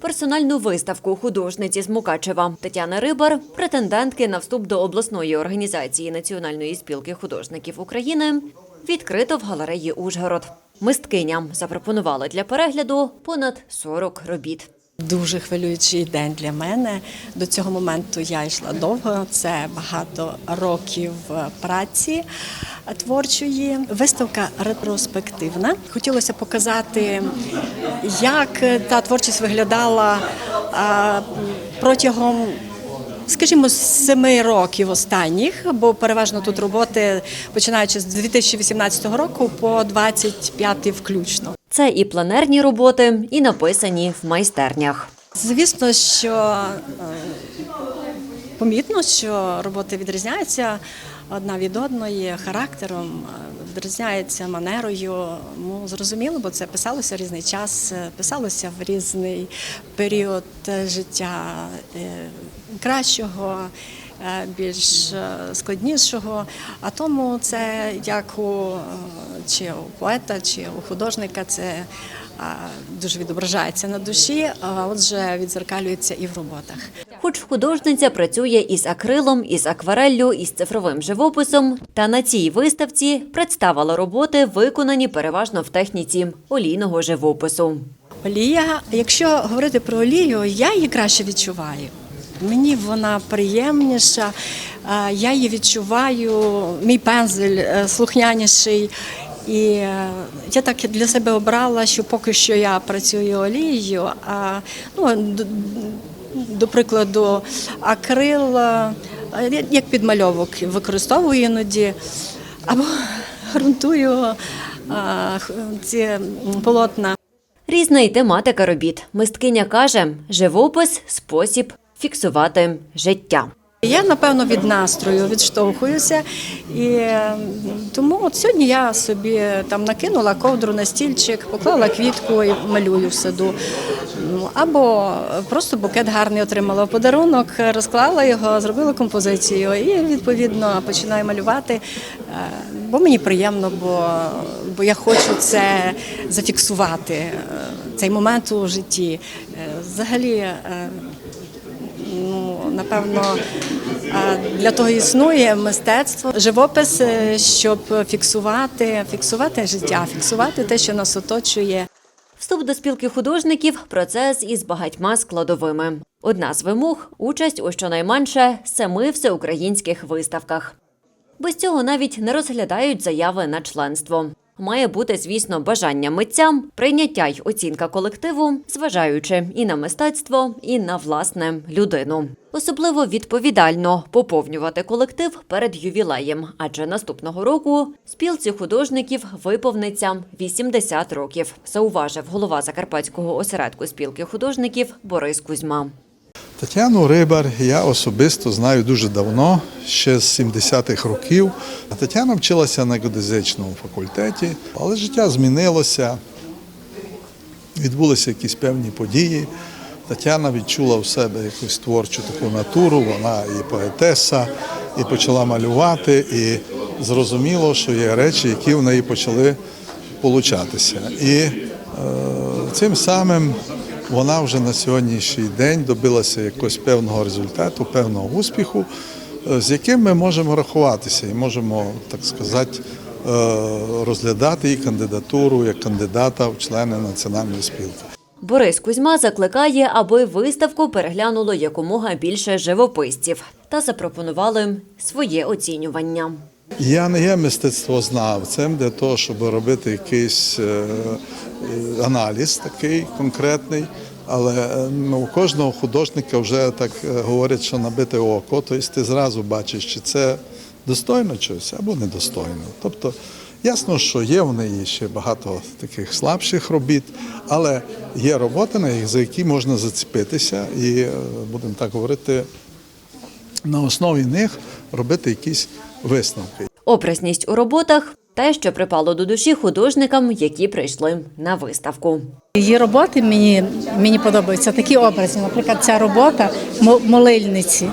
Персональну виставку художниці з Мукачева Тетяни Рибар, претендентки на вступ до обласної організації Національної спілки художників України, відкрито в галереї Ужгород. Мисткиням запропонували для перегляду понад 40 робіт. Дуже хвилюючий день для мене. До цього моменту я йшла довго. Це багато років праці творчої. Виставка ретроспективна. Хотілося показати, як та творчість виглядала протягом. Скажімо, з семи років останніх, бо переважно тут роботи починаючи з 2018 року по 25 включно. Це і планерні роботи, і написані в майстернях. Звісно, що помітно, що роботи відрізняються одна від одної характером, відрізняються відрізняється манерою. Ну, зрозуміло, бо це писалося в різний час, е, писалося в різний період е, життя е, кращого. Е, Більш е, складнішого, а тому це як у е, чи у поета, чи у художника, це дуже відображається на душі, а отже, відзеркалюється і в роботах. Хоч художниця працює із акрилом, із аквареллю, із цифровим живописом, та на цій виставці представила роботи, виконані переважно в техніці олійного живопису. Олія, якщо говорити про олію, я її краще відчуваю. Мені вона приємніша, я її відчуваю, мій пензель е, слухняніший. І е, я так для себе обрала, що поки що я працюю олією, а ну, до, прикладу, акрил, е, як підмальовок використовую іноді, або ґрунтую а, ці полотна. Різна й тематика робіт. Мисткиня каже, живопис спосіб фіксувати життя. Я напевно від настрою відштовхуюся, і е, тому от сьогодні я собі там накинула ковдру на стільчик, поклала квітку і малюю в саду. Ну, Або просто букет гарний отримала в подарунок, розклала його, зробила композицію і відповідно починаю малювати. е, Бо мені приємно, бо, бо я хочу це зафіксувати, е, цей момент у житті. Е, Взагалі. Напевно для того існує мистецтво, живопис, е, щоб фіксувати, фіксувати життя, фіксувати те, що нас оточує. Вступ до спілки художників процес із багатьма складовими. Одна з вимог участь у щонайменше семи всеукраїнських виставках. Без цього навіть не розглядають заяви на членство. Має бути, звісно, бажання митцям, прийняття й оцінка колективу, зважаючи і на мистецтво, і на власне людину. Особливо відповідально поповнювати колектив перед ювілеєм, адже наступного року спілці художників виповниться 80 років, зауважив голова Закарпатського осередку спілки художників Борис Кузьма. Тетяну Рибар я особисто знаю дуже давно, ще з 70-х років. Тетяна вчилася на геодезичному факультеті, але життя змінилося, відбулися якісь певні події. Тетяна відчула в себе якусь творчу таку натуру, вона і поетеса, і почала малювати, і зрозуміло, що є речі, які в неї почали получатися. І е, цим самим вона вже на сьогоднішній день добилася якогось певного результату, певного успіху, е, з яким ми можемо рахуватися і можемо, так сказати, е, розглядати її кандидатуру як кандидата в члени національної спілки. Борис Кузьма закликає, аби виставку переглянуло якомога більше живописців та запропонували своє оцінювання. Я не є мистецтвознавцем для того, щоб робити якийсь е, аналіз такий конкретний. Але е, ну, у кожного художника вже так е, говорять, що набите око, тобто ти зразу бачиш, чи це достойно чогось або недостойно. Тобто ясно, що є в неї ще багато таких слабших робіт, але є роботи, на за які можна зацепитися і, е, будемо так говорити, на основі них робити якісь висновки. Образність у роботах те, що припало до душі художникам, які прийшли на виставку. Її роботи мені, мені подобаються такі образи. Наприклад, ця робота «Мо- молильниці.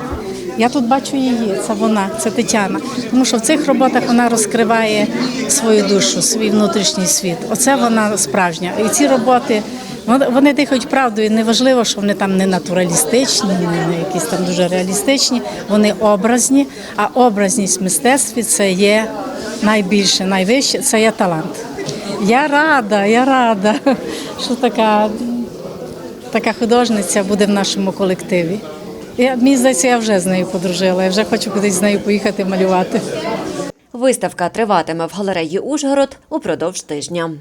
Я тут бачу її, це вона, це Тетяна. Тому що в цих роботах вона розкриває свою душу, свій внутрішній світ. Оце вона справжня. І ці роботи Вони- дихають правдою. Неважливо, що вони там не натуралістичні, не якісь там дуже реалістичні. Вони образні. А образність в мистецтві це є найбільше, найвище, це є талант. Я рада, я рада, що така, така художниця буде в нашому колективі. Я, мені здається, я вже з нею подружила. Я вже хочу кудись з нею поїхати малювати. Виставка триватиме в галереї Ужгород упродовж тижня.